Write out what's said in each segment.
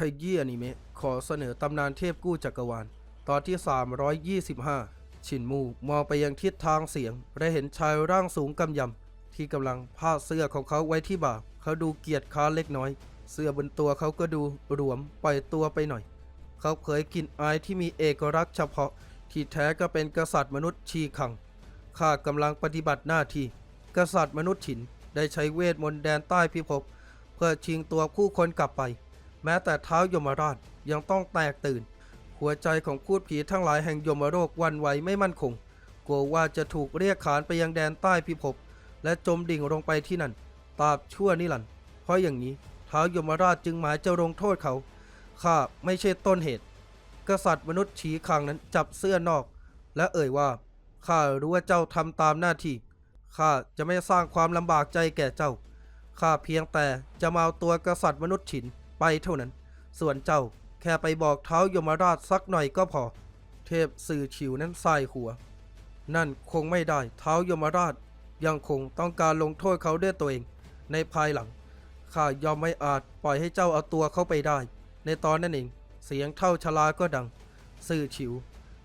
ขยี้อนิเมะขอเสนอตำนานเทพกู้จักรวาล ตอนที่ 325 ชินมูมองไปยังทิศทางเสียง และเห็นชายร่างสูงกำยำ ที่กำลังพาเสื้อของเขาไว้ที่บ่า เขาดูเกียจค้าเล็กน้อย เสื้อบนตัวเขาก็ดูหลวมปล่อยตัวไปหน่อย เขาเผยกลิ่นอายที่มีเอกลักษณ์เฉพาะ ที่แท้ก็เป็นกษัตริย์มนุษย์ชีคังข้ากำลังปฏิบัติหน้าที่ กษัตริย์มนุษย์ฉินได้ใช้เวทมนต์แดนใต้พิภพเพื่อชิงตัวผู้คนกลับไป แม้แต่เท้ายมราชยังต้องแตกตื่น หัวใจของพูดผีทั้งหลายแห่งยมโลกวันไหวไม่มั่นคง กลัวว่าจะถูกเรียกขานไปยังแดนใต้พิภพและจมดิ่งลงไปที่นั่นตาบชั่วนิรันดร์เพราะอย่างนี้ท้าวยมราชจึงหมายจะลงโทษเขา ข้าไม่ใช่ต้นเหตุ กษัตริย์มนุษย์ฉีคังนั้นจับเสื้อนอก และเอ่ยว่า ข้ารู้ว่าเจ้าทำตามหน้าที่ ข้าจะไม่สร้างความลำบากใจแก่เจ้า ข้าเพียงแต่จะมาเอาตัวกษัตริย์มนุษย์ฉิน ไปเท่านั้น ส่วนเจ้าแค่ไปบอกเท้ายมราชสักหน่อยก็พอ เทพสื่อฉิวนั้นสายหัว นั่นคงไม่ได้เท้ายมราชยังคงต้องการลงโทษเขาด้วยตัวเอง ในภายหลังข้ายอมไม่อาจปล่อยให้เจ้าเอาตัวเขาไปได้ ในตอนนั้นเองเสียงเท่าชลาก็ดัง สื่อฉิว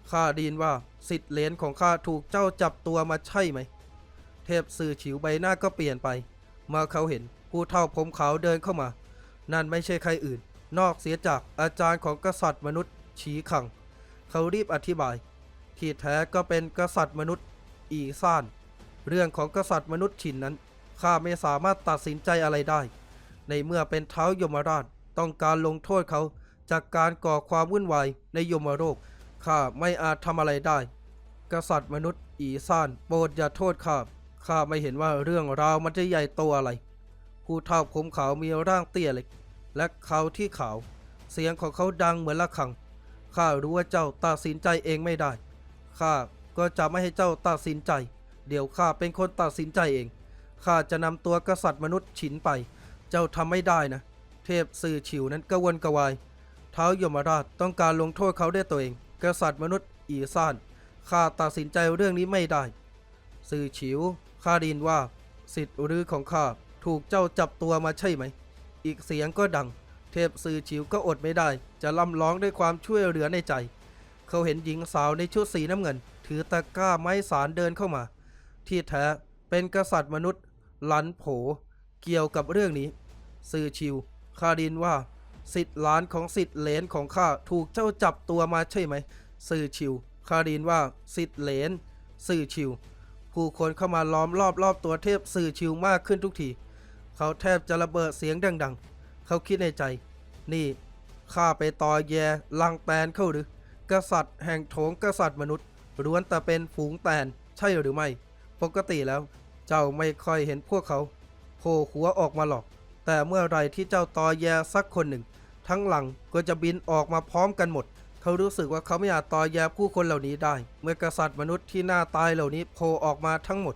ข้าดยินว่าสิทธิ์เหรียญของข้าถูกเจ้าจับตัวมาใช่ไหม เทพสื่อฉิวใบหน้าก็เปลี่ยนไป เมื่อเขาเห็นผู้เท่าผมขาวเดินเข้ามา นั่นไม่ใช่ใครอื่น นอกเสียจากอาจารย์ของกษัตริย์มนุษย์ฉีขัง เขารีบอธิบาย ที่แท้ก็เป็นกษัตริย์มนุษย์ อีซ่าน เรื่องของกษัตริย์มนุษย์ฉินนั้นข้าไม่สามารถตัดสินใจอะไรได้ ในเมื่อเป็นเท้ายมราชต้องการลงโทษเขาจากการก่อความวุ่นวายในยมโลกข้าไม่อาจทำอะไรได้ กษัตริย์มนุษย์อีซ่าน โปรดอย่าโทษข้าข้าไม่เห็นว่าเรื่องราวมันจะใหญ่โตอะไร ผู้เฒ่าผมขาวมีร่างเตี้ยเล็ก และเขาที่ขาว เสียงของเขาดังเหมือนระฆัง ข้ารู้ว่าเจ้าตัดสินใจเองไม่ได้ ข้าก็จะไม่ให้เจ้าตัดสินใจ เดี๋ยวข้าเป็นคนตัดสินใจเอง ข้าจะนำตัวกษัตริย์มนุษย์ฉินไป เจ้าทำไม่ได้นะ เทพสื่อฉิวนั้นกระวนกระวาย เท้ายมราชต้องการลงโทษเขาได้ตัวเอง กษัตริย์มนุษย์อีซ่าน ข้าตัดสินใจเรื่องนี้ไม่ได้ สื่อฉิว ข้าดินว่า สิทธิ์หรือของข้า ถูกเจ้าจับตัวมาใช่ไหม อีกเสียงก็ดัง เทพสื่อฉิวก็อดไม่ได้ จะล่ำร้องด้วยความช่วยเหลือในใจ เขาเห็นหญิงสาวในชุดสีน้ำเงิน ถือตะกร้าไม้สารเดินเข้ามา ที่แท้เป็นกษัตริย์มนุษย์หลันโผ เกี่ยวกับเรื่องนี้ สื่อชิวข้าไดยินว่า สิทธิ์หลานของสิทธิ์เหลนของข้าถูกเจ้าจับตัวมาใช่ไหม สื่อชิวข้าไดยินว่าสิทธิ์เหลน สื่อชิว ผู้คนเข้ามาล้อมรอบรอบตัวเทพสื่อชิวมากขึ้นทุกที เขาแทบจะระเบิดเสียงดัง ๆ เขาคิดในใจ นี่ข้าไปต่อแยลังแตนเข้าหรือ กษัตริย์แห่งโถงกษัตริย์มนุษย์ล้วนแต่เป็นฝูงแตนใช่หรือไม่ ปกติแล้ว เจ้าไม่ค่อยเห็นพวกเขาโผล่หัวออกมาหรอก แต่เมื่อไรที่เจ้าตอแยสักคนหนึ่ง ทั้งหลังก็จะบินออกมาพร้อมกันหมด เขารู้สึกว่าเขาไม่อาจตอแยผู้คนเหล่านี้ได้ เมื่อกษัตริย์มนุษย์ที่หน้าตายเหล่านี้โผล่ออกมาทั้งหมด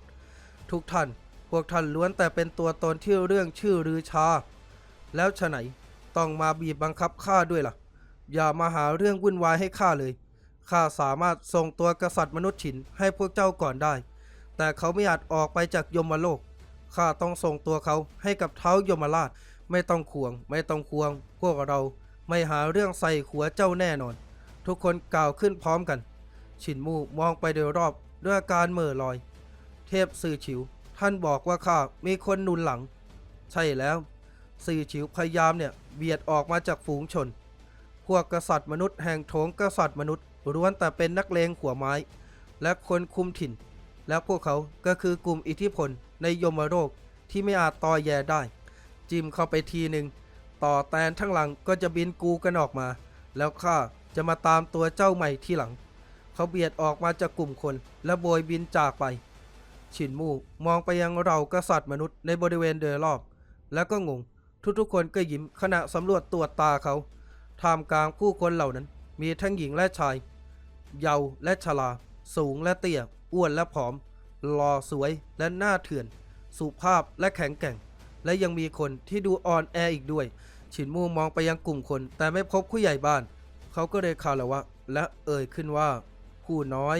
ทุกท่าน พวกท่านล้วนแต่เป็นตัวตนที่เรื่องชื่อรือชา แล้วฉะไหนต้องมาบีบบังคับข้าด้วยล่ะ อย่ามาหาเรื่องวุ่นวายให้ข้าเลย ข้าสามารถส่งตัวกษัตริย์มนุษย์ฉินให้พวกเจ้าก่อนได้ แต่เขาไม่อาจออกไปจากยมโลก ข้าต้องส่งตัวเขาให้กับเท้ายมราช ไม่ต้องควง ไม่ต้องควง พวกเราไม่หาเรื่องใส่หัวเจ้าแน่นอน ทุกคนกล่าวขึ้นพร้อมกัน ฉินมู่มองไปโดยรอบด้วยอาการเหม่อลอย เทพสื่อฉิว ท่านบอกว่าข้ามีคนหนุนหลัง ใช่แล้วสื่ฉิวพยายามเนี่ยเบียดออกมาจากฝูงชน พวกกษัตริย์มนุษย์แห่งโถงกษัตริย์มนุษย์ล้วนแต่เป็นนักเลงหัวไม้ และคนคุมถิ่น และพวกเขาก็คือกลุ่มอิทธิพลในยมโลกที่ไม่อาจต่อแยได้ จิ้มเข้าไปทีหนึ่งต่อแตนทั้งหลังก็จะบินกูกันออกมา แล้วข้าจะมาตามตัวเจ้าใหม่ที่หลัง เขาเบียดออกมาจากกลุ่มคนและโบยบินจากไป ฉินมู่มองไปยังเรากษัตริย์มนุษย์ในบริเวณโดยรอบ แล้วก็งง ทุกๆคนก็ยิ้มขณะสำรวจตรวจตาเขาท่ามกลางผู้คนเหล่านั้น มีทั้งหญิงและชาย เยาว์และชรา สูงและเตี้ย อ้วนและผอมหล่อสวยและหน้าเถื่อน สุภาพและแข็งแกร่ง และยังมีคนที่ดูอ่อนแออีกด้วยฉินมู่มองไปยังกลุ่มคน แต่ไม่พบผู้ใหญ่บ้าน เขาก็เลยคารวะ และเอ่ยขึ้นว่า ผู้น้อย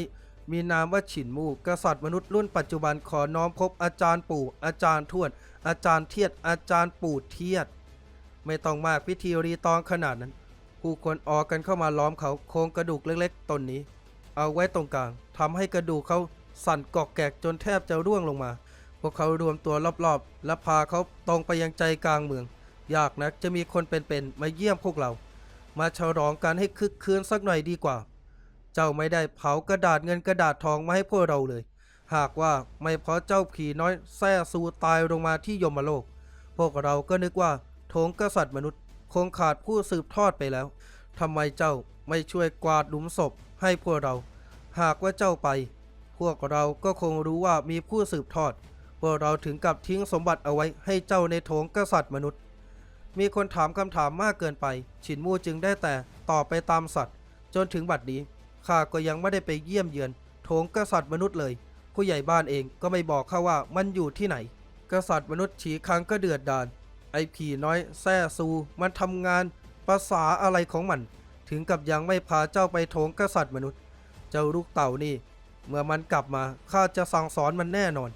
มีนามว่าฉินมูกษัตริย์มนุษย์รุ่นปัจจุบันขอน้อมพบอาจารย์ปู่ อาจารย์ทวด อาจารย์เทียด อาจารย์ปู่เทียด ไม่ต้องมากพิธีรีตองขนาดนั้น ผู้คนออกกันเข้ามาล้อมเขาโครงกระดูกเล็กๆตนนี้ เอาไว้ตรงกลางทำให้กระดูกเขาสั่นกอกแกกจนแทบจะร่วงลงมา พวกเขารวมตัวรอบๆ และพาเขาตรงไปยังใจกลางเมือง ยากนักจะมีคนเป็นๆมาเยี่ยมพวกเรา มาฉลองกันให้คึกคืนสักหน่อยดีกว่า จ้าไม่ได้เผากระดาษเงินกระดาษทองมาให้พวกเราเลย หากว่าไม่เพราะเจ้าผีน้อยแซ่ซูตายลงมาที่ยมโลก พวกเราก็นึกว่าโถงกษัตริย์มนุษย์คงขาดผู้สืบทอดไปแล้วทำไมเจ้าไม่ช่วยกวาดหลุมศพให้พวกเรา หากว่าเจ้าไป พวกเราก็คงรู้ว่ามีผู้สืบทอด พวกเราถึงกับทิ้งสมบัติเอาไว้ให้เจ้าในโถงกษัตริย์มนุษย์ มีคนถามคำถามมากเกินไปฉินมู่จึงได้แต่ตอบไปตามสัตว์ จนถึงบัดนี้ ข้าก็ยังไม่ได้ไปเยี่ยมเยือนโถงกษัตริย์มนุษย์เลย ผู้ใหญ่บ้านเองก็ไม่บอกข้าว่ามันอยู่ที่ไหน กษัตริย์มนุษย์ฉีคังก็เดือดดาลไอ้ผีน้อยแซ่ซูมันทำงานภาษาอะไรของมัน ถึงกับยังไม่พาเจ้าไปโถงกษัตริย์มนุษย์ เจ้าลูกเต่านี่ เมื่อมันกลับมาข้าจะสั่งสอนมันแน่นอน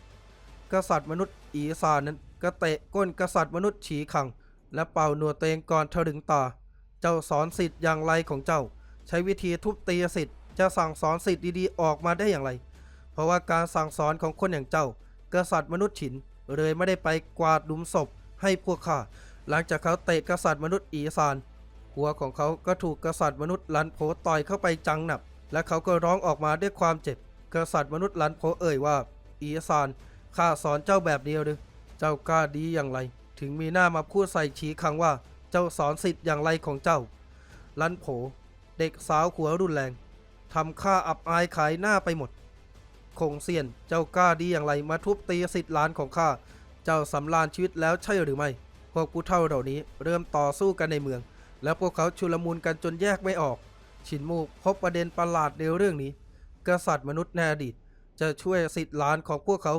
กษัตริย์มนุษย์อีซานนั้นก็เตะก้นกษัตริย์มนุษย์ฉีคัง และเป่าหนวดเองก่อนถึงตา เจ้าสอนสิทธิ์อย่างไรของเจ้า ใช้วิธีทุบตีสิทธิ์จะสั่งสอนสิทธิ์ดีๆออกมาได้อย่างไร เพราะว่าการสั่งสอนของคนอย่างเจ้ากษัตริย์มนุษย์ฉินเลยไม่ได้ไปกวาดหลุมศพให้พวกข้าหลังจากเขาเตะกษัตริย์มนุษย์อีซาน หัวของเขาก็ถูกกษัตริย์มนุษย์ลันโผต่อยเข้าไปจังหนับ และเขาก็ร้องออกมาด้วยความเจ็บ กษัตริย์มนุษย์ลันโผเอ่ยว่า อีซานข้าสอนเจ้าแบบเดียวหรือเจ้ากล้าดีอย่างไร ถึงมีหน้ามาพูดใส่ฉีคังว่า เจ้าสอนสิทธิ์อย่างไรของเจ้าลันโผ เด็กสาวหัวรุนแรงทำข้าอับอายขายหน้าไปหมด คงเซียนเจ้ากล้าดีอย่างไรมาทุบตีสิทธิ์หลานของข้า เจ้าสำราญชีวิตแล้วใช่หรือไม่ พวกผู้เฒ่าเหล่านี้เริ่มต่อสู้กันในเมือง แล้วพวกเขาชุลมุนกันจนแยกไม่ออก ชินมูกพบประเด็นประหลาดในเรื่องนี้ กษัตริย์มนุษย์ในอดีตจะช่วยสิทธิ์หลานของพวกเขา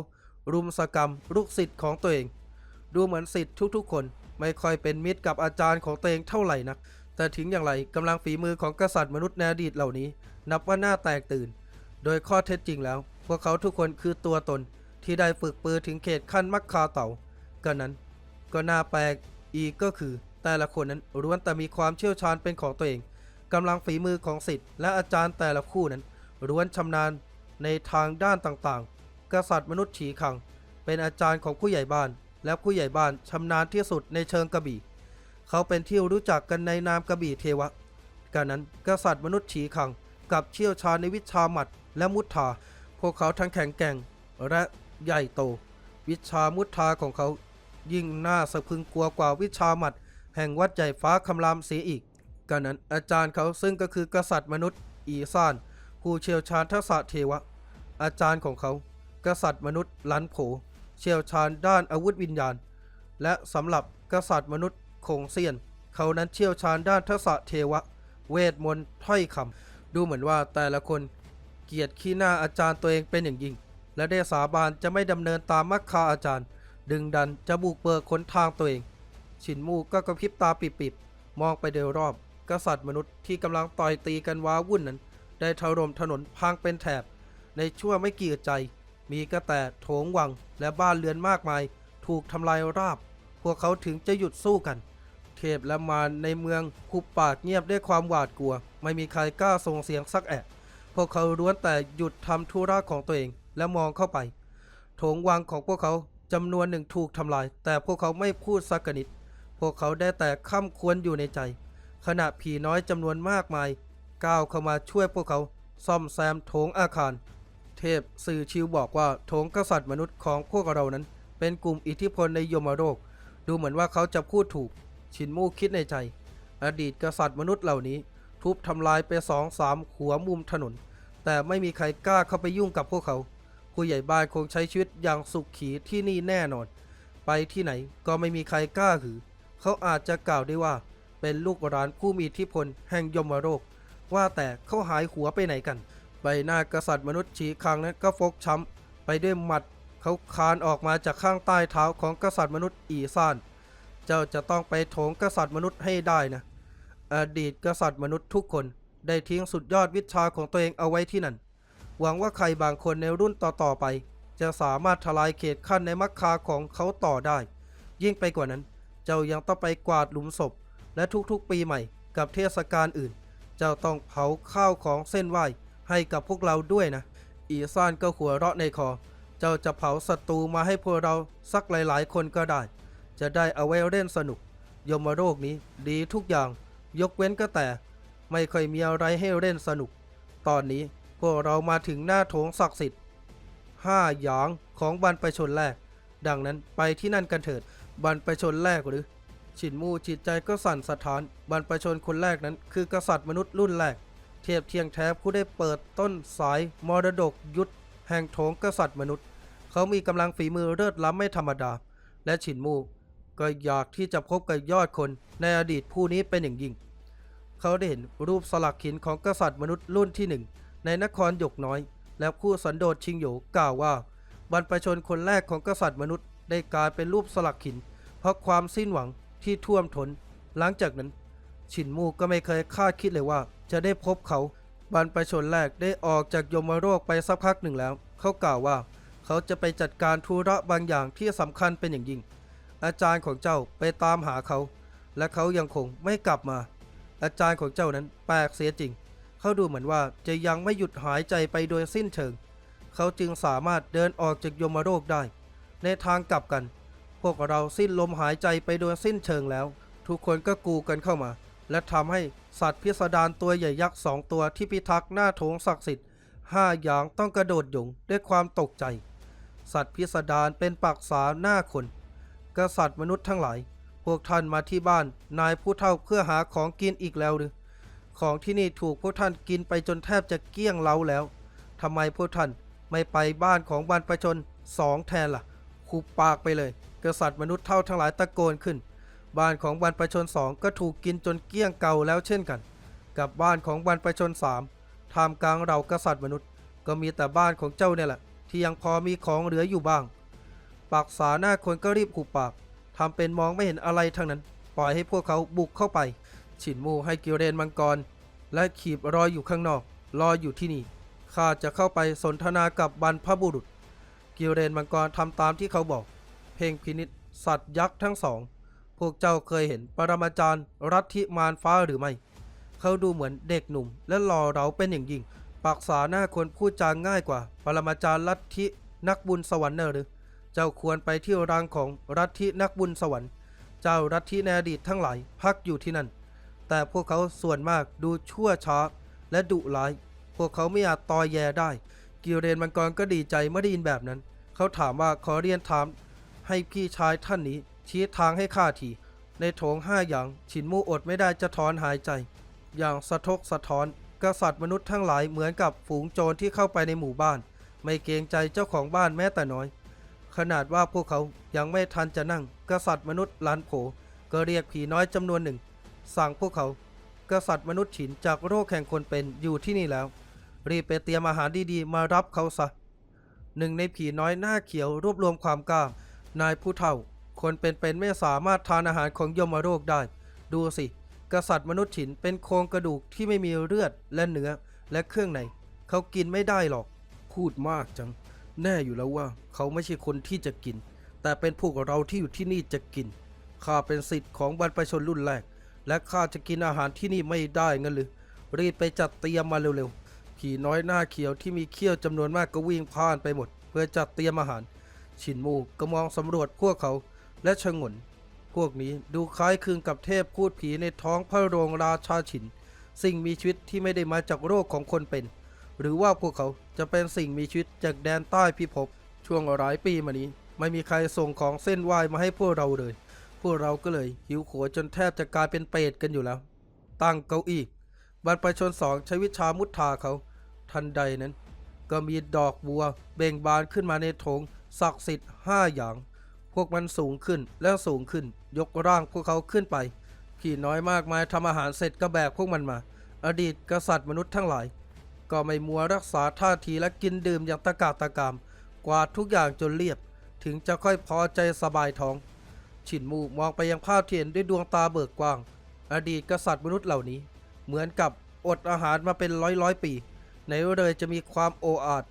รุมสกรรมลูกศิษย์ของตัวเอง ดูเหมือนสิทธิ์ทุกๆคนไม่ค่อยเป็นมิตรกับอาจารย์ของตัวเองเท่าไหร่นัก แต่ถึงอย่างไรกำลังฝีมือของกษัตริย์มนุษย์ในอดีตเหล่านี้ นับว่าน่าแตกตื่น โดยข้อเท็จจริงแล้ว พวกเขาทุกคนคือตัวตนที่ได้ฝึกปือถึงเขตขั้นมักคาเต่าก็นั้น ก็น่าแปลกอีกก็คือ แต่ละคนนั้นล้วนแต่มีความเชี่ยวชาญเป็นของตัวเองกำลังฝีมือของศิษย์และอาจารย์แต่ละคู่นั้นล้วนชำนาญในทางด้านต่างๆ กษัตริย์มนุษย์ฉีคัง เป็นอาจารย์ของผู้ใหญ่บ้าน และผู้ใหญ่บ้านชำนาญที่สุดในเชิงกระบี่ เขาเป็นที่รู้จักกันในนามกระบี่เทวะการนั้นกษัตริย์มนุษย์ฉีคังกับเชี่ยวชาญในวิชาหมัดและมุทาพวกเขาทั้งแข็งแกร่งและใหญ่โต วิชามุทาของเขายิ่งน่าสะพึงกลัวกว่าวิชาหมัด แห่งวัดใหญ่ฟ้าคำรามเสียอีกกันนั้นอาจารย์เขาซึ่งก็คือกษัตริย์มนุษย์ อีซาน ผู้เชี่ยวชาญทักษะเทวะ อาจารย์ของเขา กษัตริย์มนุษย์ลันโผเชี่ยวชาญด้านอาวุธวิญญาณ และสำหรับกษัตริย์มนุษย์ คงเซียน เขานั้นเชี่ยวชาญด้านทักษะเทวะ เวทมนต์ถ้อยคำดูเหมือนว่าแต่ละคนเกียดขี้หน้าอาจารย์ตัวเองเป็นอย่างยิ่ง และได้สาบานจะไม่ดำเนินตามมักคาอาจารย์ ดึงดันจะบุกเบิกขนทางตัวเองฉินมูก็กระพริบตาปิบๆมองไปโดยรอบ กษัตริย์มนุษย์ที่กำลังต่อยตีกันว้าวุ่นนั้น ได้ถล่มถนนพังเป็นแถบ ในชั่วไม่กี่ใจ มีกระแต่โถงวังและบ้านเรือนมากมาย ถูกทำลายราบ พวกเขาถึงจะหยุดสู้กัน พและมารในเมืองคุบปากเงียบด้วยความหวาดกลัว ไม่มีใครกล้าส่งเสียงสักแอะพวกเขาล้วนแต่หยุดทำธุระของตัวเองและมองเข้าไปโถงวังของพวกเขาจำนวนหนึ่งถูกทำลาย แต่พวกเขาไม่พูดสักกะนิด พวกเขาได้แต่ข้ามควรอยู่ในใจ ขณะผีน้อยจำนวนมากมาย ก้าวเข้ามาช่วยพวกเขาซ่อมแซมโถงอาคาร เทพสื่อชิวบอกว่าโถงกษัตริย์มนุษย์ของพวกเรานั้น เป็นกลุ่มอิทธิพลในยมโลกดูเหมือนว่าเขาจะพูดถูก ชินมูคิดในใจ อดีตกษัตริย์มนุษย์เหล่านี้ ทุบทำลายไปสองสามหัวมุมถนน แต่ไม่มีใครกล้าเข้าไปยุ่งกับพวกเขา ผู้ใหญ่บ้านคงใช้ชีวิตอย่างสุขขีที่นี่แน่นอน ไปที่ไหนก็ไม่มีใครกล้าหือ เขาอาจจะกล่าวได้ว่า เป็นลูกหลานผู้มีอิทธิพลแห่งยมโลกว่าแต่เขาหายหัวไปไหนกัน ใบหน้ากษัตริย์มนุษย์ฉีคังนั้นก็ฟกช้ำไปด้วยหมัดเขาคานออกมาจากข้างใต้เท้าของกษัตริย์มนุษย์อีซ่าน เจ้าจะต้องไปโถงกษัตริย์มนุษย์ให้ได้นะ อดีตกษัตริย์มนุษย์ทุกคน ได้ทิ้งสุดยอดวิชาของตัวเองเอาไว้ที่นั่น หวังว่าใครบางคนในรุ่นต่อๆไป จะสามารถทลายเขตขั้นในมักคาของเขาต่อได้ ยิ่งไปกว่านั้น เจ้ายังต้องไปกวาดหลุมศพ และทุกๆปีใหม่กับเทศกาลอื่น เจ้าต้องเผาข้าวของเส้นไหว้ให้กับพวกเราด้วยนะ อีซานก็หัวเราะในคอ เจ้าจะเผาศัตรูมาให้พวกเราสักหลายๆ คนก็ได้ จะได้เอาไว้เล่นสนุก ยมโรคนี้ดีทุกอย่าง ยกเว้นก็แต่ ไม่เคยมีอะไรให้เล่นสนุก ตอนนี้พวกเรามาถึงหน้าโถงศักดิ์สิทธิ์ห้าหยางของบรรพชนแรก ดังนั้นไปที่นั่นกันเถิดบรรพชนแรกหรือ ฉินมูจิตใจก็สั่นสะท้านบรรพชนคนแรกนั้น คือกษัตริย์มนุษย์รุ่นแรก เทียบเทียงแท้ผู้ได้เปิดต้นสายมรดกยุทธแห่งโถงกษัตริย์มนุษย์ เขามีกำลังฝีมือเลิศล้ำไม่ธรรมดา และฉินมู ก็อยากที่จะพบกับยอดคนในอดีตผู้นี้เป็นอย่างยิ่ง เขาได้เห็นรูปสลักหินของกษัตริย์มนุษย์รุ่นที่หนึ่งในนครหยกน้อย และผู้สันโดษชิงโหยกล่าวว่า บรรพชนคนแรกของกษัตริย์มนุษย์ได้กลายเป็นรูปสลักหิน เพราะความสิ้นหวังที่ท่วมท้นหลังจากนั้นฉินมูก็ไม่เคยคาดคิดเลยว่า จะได้พบเขาบรรพชนแรกได้ออกจากยมโรคไปสักพักหนึ่งแล้ว เขากล่าวว่า เขาจะไปจัดการธุระบางอย่างที่สำคัญเป็นอย่างยิ่ง อาจารย์ของเจ้าไปตามหาเขา และเขายังคงไม่กลับมา อาจารย์ของเจ้านั้นแปลกเสียจริง เขาดูเหมือนว่าจะยังไม่หยุดหายใจไปโดยสิ้นเชิง เขาจึงสามารถเดินออกจากยมโรคได้ ในทางกลับกัน พวกเราสิ้นลมหายใจไปโดยสิ้นเชิงแล้ว ทุกคนก็กูกันเข้ามา และทำให้สัตว์พิสดารตัวใหญ่ยักษ์สองตัวที่พิทักษ์หน้าโถงศักดิ์สิทธิ์ห้าอย่างต้องกระโดดหยงด้วยความตกใจ สัตว์พิสดารเป็นปักษาหน้าคน กษัตริย์มนุษย์ทั้งหลาย พวกท่านมาที่บ้านนายผู้เฒ่าเพื่อหาของกินอีกแล้วหรือ ของที่นี่ถูกพวกท่านกินไปจนแทบจะเกลี้ยงเล้าแล้วทำไมพวกท่านไม่ไปบ้านของบรรพชนสองแทนล่ะคูปากไปเลย กษัตริย์มนุษย์เท่าทั้งหลายตะโกนขึ้น บ้านของบรรพชนสองก็ถูกกินจนเกลี้ยงเก่าแล้วเช่นกัน กับบ้านของบรรพชนสามท่ามกลางเรากษัตริย์มนุษย์ ก็มีแต่บ้านของเจ้าเนี่ยแหละที่ยังพอมีของเหลืออยู่บ้าง ปากษาหน้าคนก็รีบขูปากทำเป็นมองไม่เห็นอะไรทั้งนั้น ปล่อยให้พวกเขาบุกเข้าไป ฉินมูให้กิวเรนมังกร และขีบรอยอยู่ข้างนอก รออยู่ที่นี่ข้าจะเข้าไปสนทนากับบรรพบุรุษ กิวเรนมังกรทำตามที่เขาบอก เพ่งพินิษสัตว์ยักษ์ทั้งสอง พวกเจ้าเคยเห็นปรมาจารย์รัฐิมารฟ้าหรือไม่ เขาดูเหมือนเด็กหนุ่ม และหล่อเราเป็นอย่างยิ่ง ปากษาหน้าคนพูดจางง่ายกว่า ปรมาจารย์ลัทธินักบุญสวรรค์เนอหรือ เจ้าควรไปที่รังของรัฐธินักบุญสวรรค์ เจ้ารัฐธิในอดีตทั้งหลายพักอยู่ที่นั่น แต่พวกเขาส่วนมากดูชั่วช้าและดุร้าย พวกเขาไม่อาจตอแยได้ กิเรนมังกรก็ดีใจเมื่อได้ยินแบบนั้น เขาถามว่าขอเรียนถาม ให้พี่ชายท่านนี้ ชี้ทางให้ข้าทีในโถงห้าอย่างฉินมู่อดไม่ได้จะถอนหายใจ อย่างสะทกสะท้อนกษัตริย์มนุษย์ทั้งหลายเหมือนกับฝูงโจรที่เข้าไปในหมู่บ้าน ไม่เกรงใจเจ้าของบ้านแม้แต่น้อย ขนาดว่าพวกเขายังไม่ทันจะนั่ง กษัตริย์มนุษย์ล้านโผก็เรียกผีน้อยจำนวนหนึ่ง สั่งพวกเขา กษัตริย์มนุษย์ฉินจากโรคแห่งคนเป็นอยู่ที่นี่แล้ว รีบไปเตรียมอาหารดีๆ มารับเขาซะหนึ่งในผีน้อยหน้าเขียวรวบรวมความกล้านายผู้เฒ่า คนเป็นๆไม่สามารถทานอาหารของยมโรคได้ ดูสิ กษัตริย์มนุษย์ฉินเป็นโครงกระดูกที่ไม่มีเลือดและเนื้อและเครื่องในเขากินไม่ได้หรอก พูดมากจัง แน่อยู่แล้วว่าเขาไม่ใช่คนที่จะกิน แต่เป็นพวกเราที่อยู่ที่นี่จะกิน ข้าเป็นสิทธิ์ของบรรพชนรุ่นแรก และข้าจะกินอาหารที่นี่ไม่ได้งั้นหรือ รีบไปจัดเตรียมมาเร็วๆผีน้อยหน้าเขียวที่มีเขี้ยวจำนวนมากก็วิ่งพ่านไปหมด เพื่อจัดเตรียมอาหารฉินมูก็มองสำรวจพวกเขาและชงน พวกนี้ดูคล้ายคลึงกับเทพพูดผีในท้องพระโรงราชาฉิน สิ่งมีชีวิตที่ไม่ได้มาจากโรคของคนเป็น หรือว่าพวกเขาจะเป็นสิ่งมีชีวิตจากแดนใต้พิภพช่วงหลายปีมานี้ ไม่มีใครส่งของเส้นไหว้มาให้พวกเราเลย พวกเราก็เลยหิวโหยจนแทบจะกลายเป็นเปรตกันอยู่แล้ว ตั้งเก้าอี้บรรพชนสองใช้วิชามุทาเขา ทันใดนั้น ก็มีดอกบัวเบ่งบานขึ้นมาในโถงศักดิ์สิทธิ์ห้าอย่าง พวกมันสูงขึ้นและสูงขึ้น ยกร่างพวกเขาขึ้นไปผีน้อยมากมายทำอาหารเสร็จก็แบกพวกมันมา อดีตกษัตริย์มนุษย์ทั้งหลาย ก็ไม่มัวรักษาท่าทีและกินดื่มอย่างตะกาตะกามกวาดทุกอย่างจนเรียบ ถึงจะค่อยพอใจสบายท้อง ฉินมูมองไปยังภาพที่เห็นด้วยดวงตาเบิกกว้าง อดีตกษัตริย์มนุษย์เหล่านี้ เหมือนกับอดอาหารมาเป็นร้อยร้อยปีไหนเลยจะมีความโออาจ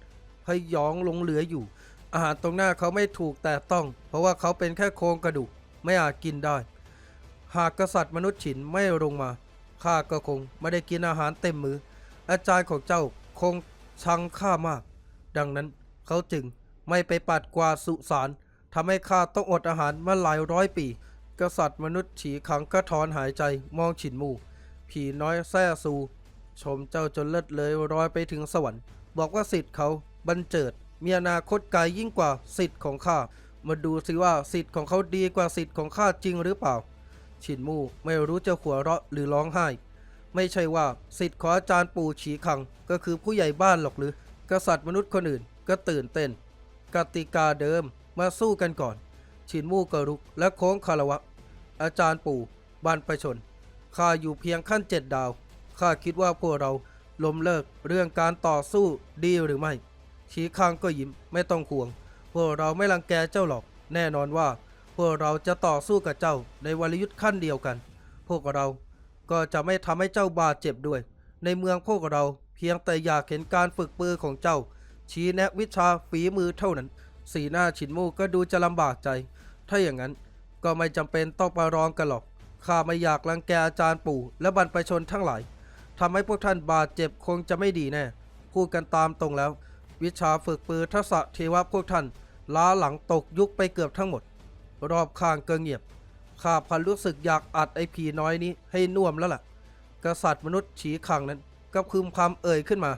พยองลงเหลืออยู่ อาหารตรงหน้าเขาไม่ถูกแต่ต้อง เพราะว่าเขาเป็นแค่โครงกระดูกไม่อาจกินได้ หากกษัตริย์มนุษย์ฉินไม่ลงมาข้าก็คงไม่ได้กินอาหารเต็มมือ อาจารย์ของเจ้าคงชังข้ามาก ดังนั้นเขาจึงไม่ไปปัดกวาดสุสานทำให้ข้าต้องอดอาหารมาหลายร้อยปี กษัตริย์มนุษย์ฉีขังก็ถอนหายใจมองฉินมู ผีน้อยแซ่ซู ชมเจ้าจนเลิศเลยรอยไปถึงสวรรค์ บอกว่าสิทธิ์เขาบันเจิด มีอนาคตไกลยิ่งกว่าสิทธิ์ของข้า มาดูสิว่าสิทธิ์ของเขาดีกว่าสิทธิ์ของข้าจริงหรือเปล่า ฉินมูไม่รู้จะหัวเราะหรือร้องไห้ ไม่ใช่ว่าสิทธิ์ของอาจารย์ปู่ฉีขัง ก็คือผู้ใหญ่บ้านหรอกหรือ กษัตริย์มนุษย์คนอื่นก็ตื่นเต้น กติกาเดิมมาสู้กันก่อนฉินมู่กรุกและโค้งคารวะ อาจารย์ปู่บานประชนข้าอยู่เพียงขั้นเจ็ดดาวข้าคิดว่าพวกเราล้มเลิกเรื่องการต่อสู้ดีหรือไม่ชีคางก็ยิ้มไม่ต้องห่วง พวกเราไม่รังแกเจ้าหรอก แน่นอนว่า พวกเราจะต่อสู้กับเจ้าในวรยุทธ์ขั้นเดียวกัน พวกเรา ก็จะไม่ทำให้เจ้าบาดเจ็บด้วย ในเมืองพวกเราเพียงแต่อยากเห็นการฝึกปือของเจ้า ชี้แนะวิชาฝีมือเท่านั้น สีหน้าฉินมูก็ดูจะลำบากใจ ถ้าอย่างนั้นก็ไม่จำเป็นต้องประรองกันหรอกข้าไม่อยากรังแกอาจารย์ปู่ และบรรพชนทั้งหลายทำให้พวกท่านบาดเจ็บคงจะไม่ดีแน่ พูดกันตามตรงแล้ว วิชาฝึกปืนทักษะเทวะพวกท่าน ล้าหลังตกยุคไปเกือบทั้งหมด รอบข้างเก็เงียบ ข้าพันรู้สึกอยากอัดไอ้ผีน้อยนี้ให้น่วมแล้วล่ะ กษัตริย์มนุษย์ฉีขังนั้นก็พึมพำเอ่ยขึ้นมา